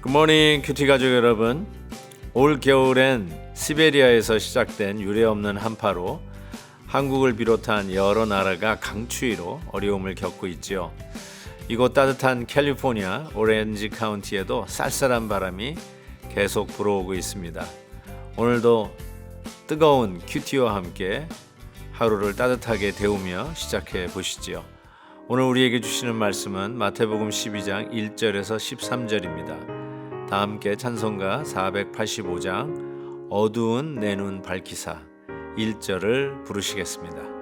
굿모닝 큐티 가족 여러분. 올 겨울엔 시베리아에서 시작된 유례 없는 한파로 한국을 비롯한 여러 나라가 강추위로 어려움을 겪고 있지요. 이곳 따뜻한 캘리포니아 오렌지 카운티에도 쌀쌀한 바람이 계속 불어오고 있습니다. 오늘도 뜨거운 큐티와 함께 하루를 따뜻하게 데우며 시작해 보시지요. 오늘 우리에게 주시는 말씀은 마태복음 12장 1절에서 13절입니다. 다 함께 찬송가 485장 어두운 내 눈 밝히사 1절을 부르시겠습니다.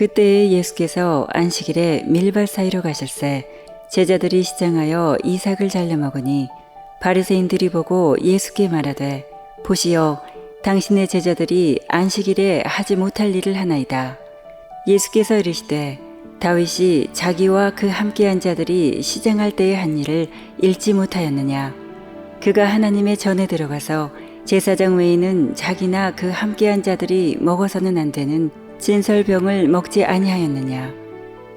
그때에 예수께서 안식일에 밀밭 사이로 가실새 제자들이 시장하여 이삭을 잘라 먹으니 바리새인들이 보고 예수께 말하되 보시오 당신의 제자들이 안식일에 하지 못할 일을 하나이다. 예수께서 이르시되 다윗이 자기와 그 함께한 자들이 시장할 때에 한 일을 읽지 못하였느냐? 그가 하나님의 전에 들어가서 제사장 외에는 자기나 그 함께한 자들이 먹어서는 안 되는 진설병을 먹지 아니하였느냐.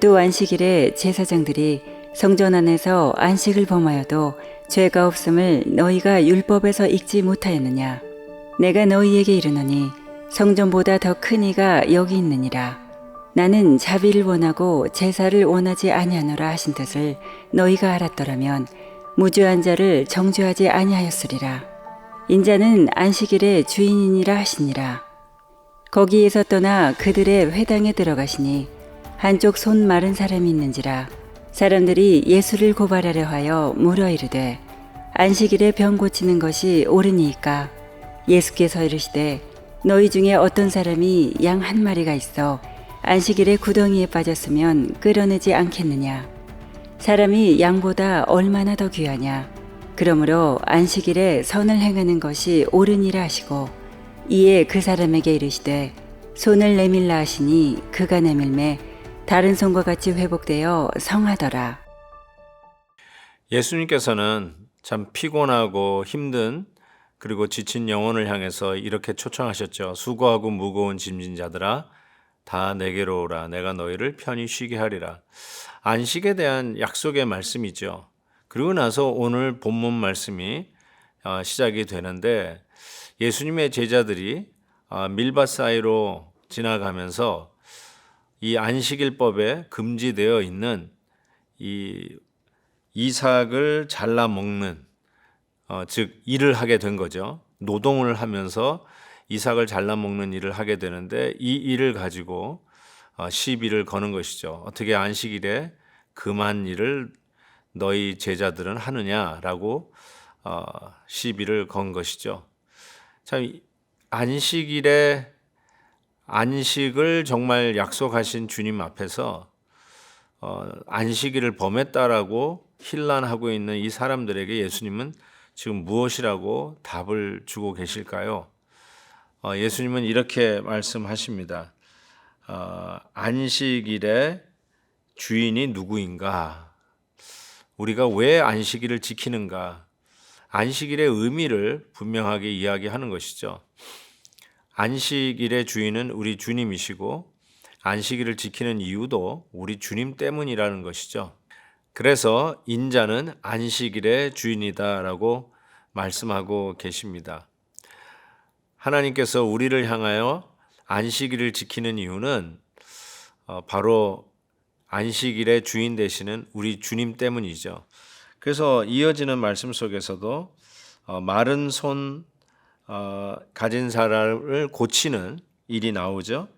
또 안식일에 제사장들이 성전 안에서 안식을 범하여도 죄가 없음을 너희가 율법에서 읽지 못하였느냐. 내가 너희에게 이르노니 성전보다 더 큰 이가 여기 있느니라. 나는 자비를 원하고 제사를 원하지 아니하노라 하신 뜻을 너희가 알았더라면 무죄한 자를 정죄하지 아니하였으리라. 인자는 안식일의 주인이니라 하시니라 거기에서 떠나 그들의 회당에 들어가시니 한쪽 손 마른 사람이 있는지라 사람들이 예수를 고발하려 하여 물어 이르되 안식일에 병 고치는 것이 옳으니이까? 예수께서 이르시되 너희 중에 어떤 사람이 양 한 마리가 있어 안식일에 구덩이에 빠졌으면 끌어내지 않겠느냐? 사람이 양보다 얼마나 더 귀하냐? 그러므로 안식일에 선을 행하는 것이 옳으니라 하시고 이에 그 사람에게 이르시되 손을 내밀라 하시니 그가 내밀매 다른 손과 같이 회복되어 성하더라. 예수님께서는 참 피곤하고 힘든 그리고 지친 영혼을 향해서 이렇게 초청하셨죠. 수고하고 무거운 짐진 자들아 다 내게로 오라 내가 너희를 편히 쉬게 하리라. 안식에 대한 약속의 말씀이죠. 그리고 나서 오늘 본문 말씀이 어, 시작이 되는데 예수님의 제자들이 어, 밀밭 사이로 지나가면서 이 안식일법에 금지되어 있는 이 이삭을 잘라 먹는 어, 즉 일을 하게 된 거죠. 노동을 하면서 이삭을 잘라 먹는 일을 하게 되는데 이 일을 가지고 어, 시비를 거는 것이죠. 어떻게 안식일에 금한 일을 너희 제자들은 하느냐라고 어, 시비를 건 것이죠. 참 안식일에 안식을 정말 약속하신 주님 앞에서 어, 안식일을 범했다라고 힐난하고 있는 이 사람들에게 예수님은 지금 무엇이라고 답을 주고 계실까요? 어, 예수님은 이렇게 말씀하십니다. 어, 안식일의 주인이 누구인가? 우리가 왜 안식일을 지키는가? 안식일의 의미를 분명하게 이야기하는 것이죠. 안식일의 주인은 우리 주님이시고 안식일을 지키는 이유도 우리 주님 때문이라는 것이죠. 그래서 인자는 안식일의 주인이다라고 말씀하고 계십니다. 하나님께서 우리를 향하여 안식일을 지키는 이유는 어, 바로 안식일의 주인 되시는 우리 주님 때문이죠. 그래서 이어지는 말씀 속에서도 어, 마른 손 어, 가진 사람을 고치는 일이 나오죠.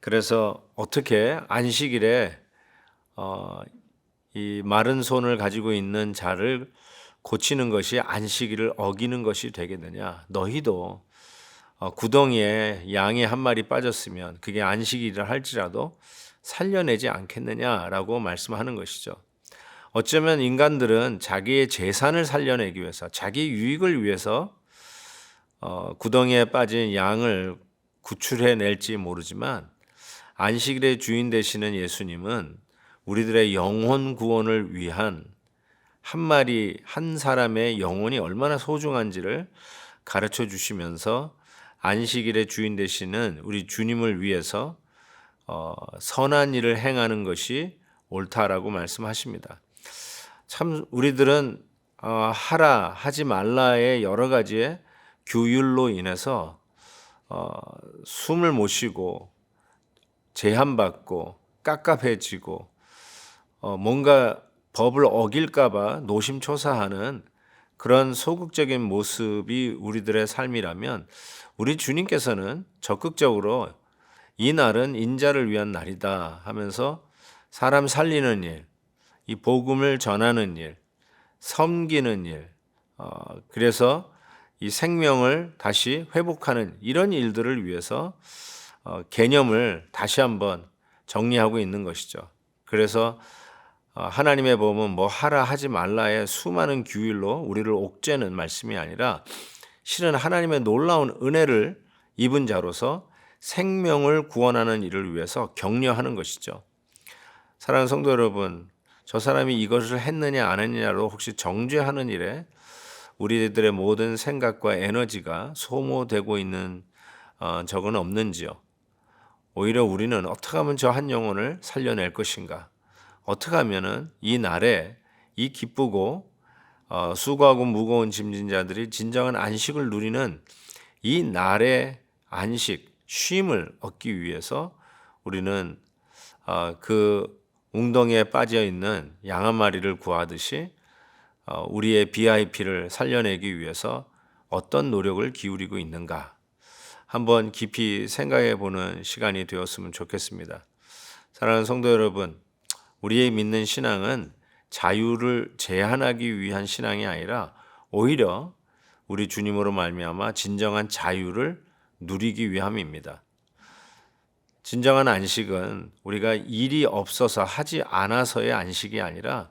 그래서 어떻게 안식일에 어, 이 마른 손을 가지고 있는 자를 고치는 것이 안식일을 어기는 것이 되겠느냐? 너희도 어, 구덩이에 양이 한 마리 빠졌으면 그게 안식일이라 할지라도 살려내지 않겠느냐라고 말씀하는 것이죠. 어쩌면 인간들은 자기의 재산을 살려내기 위해서 자기 유익을 위해서 어, 구덩이에 빠진 양을 구출해 낼지 모르지만 안식일의 주인 되시는 예수님은 우리들의 영혼 구원을 위한 한 마리 한 사람의 영혼이 얼마나 소중한지를 가르쳐 주시면서 안식일의 주인 되시는 우리 주님을 위해서 어, 선한 일을 행하는 것이 옳다라고 말씀하십니다. 참 우리들은 어, 하라 하지 말라의 여러 가지의 규율로 인해서 어, 숨을 못 쉬고 제한받고 깝깝해지고 어, 뭔가 법을 어길까봐 노심초사하는 그런 소극적인 모습이 우리들의 삶이라면 우리 주님께서는 적극적으로 이 날은 인자를 위한 날이다 하면서 사람 살리는 일, 이 복음을 전하는 일, 섬기는 일, 어, 그래서 이 생명을 다시 회복하는 이런 일들을 위해서 어, 개념을 다시 한번 정리하고 있는 것이죠. 그래서 어, 하나님의 법은 뭐 하라 하지 말라의 수많은 규율로 우리를 옥죄는 말씀이 아니라 실은 하나님의 놀라운 은혜를 입은 자로서 생명을 구원하는 일을 위해서 격려하는 것이죠. 사랑하는 성도 여러분, 저 사람이 이것을 했느냐 안 했느냐로 혹시 정죄하는 일에 우리들의 모든 생각과 에너지가 소모되고 있는 어, 적은 없는지요. 오히려 우리는 어떻게 하면 저 한 영혼을 살려낼 것인가? 어떻게 하면은 이 날에 이 기쁘고 어, 수고하고 무거운 짐진 자들이 진정한 안식을 누리는 이 날의 안식, 쉼을 얻기 위해서 우리는 어, 그 웅덩이에 빠져 있는 양 한 마리를 구하듯이 어, 우리의 BIP를 살려내기 위해서 어떤 노력을 기울이고 있는가 한번 깊이 생각해 보는 시간이 되었으면 좋겠습니다. 사랑하는 성도 여러분, 우리의 믿는 신앙은 자유를 제한하기 위한 신앙이 아니라 오히려 우리 주님으로 말미암아 진정한 자유를 누리기 위함입니다. 진정한 안식은 우리가 일이 없어서 하지 않아서의 안식이 아니라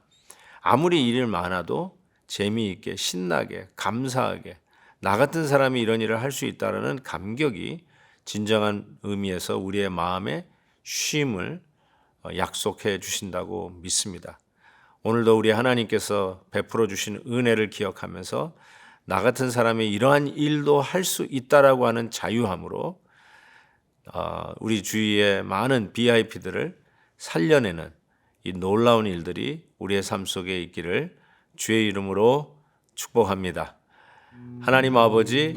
아무리 일이 많아도 재미있게 신나게 감사하게 나 같은 사람이 이런 일을 할 수 있다라는 감격이 진정한 의미에서 우리의 마음의 쉼을 어, 약속해 주신다고 믿습니다. 오늘도 우리 하나님께서 베풀어 주신 은혜를 기억하면서 나 같은 사람이 이러한 일도 할 수 있다라고 하는 자유함으로 어, 우리 주위의 많은 BIP들을 살려내는 이 놀라운 일들이 우리의 삶 속에 있기를 주의 이름으로 축복합니다. 하나님 아버지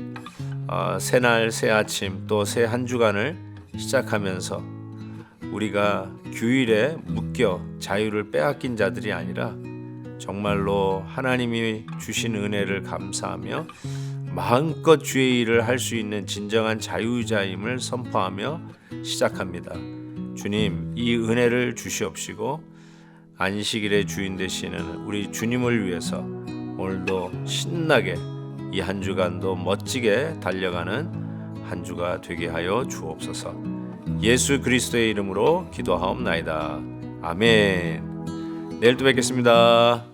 어, 새날 새 아침 또 새 한 주간을 시작하면서 우리가 규율에 묶여 자유를 빼앗긴 자들이 아니라 정말로 하나님이 주신 은혜를 감사하며 마음껏 주의 일을 할 수 있는 진정한 자유자임을 선포하며 시작합니다. 주님, 이 은혜를 주시옵시고 안식일의 주인 되시는 우리 주님을 위해서 오늘도 신나게 이 한 주간도 멋지게 달려가는 한 주가 되게 하여 주옵소서. 예수 그리스도의 이름으로 기도하옵나이다. 아멘. 내일 또 뵙겠습니다.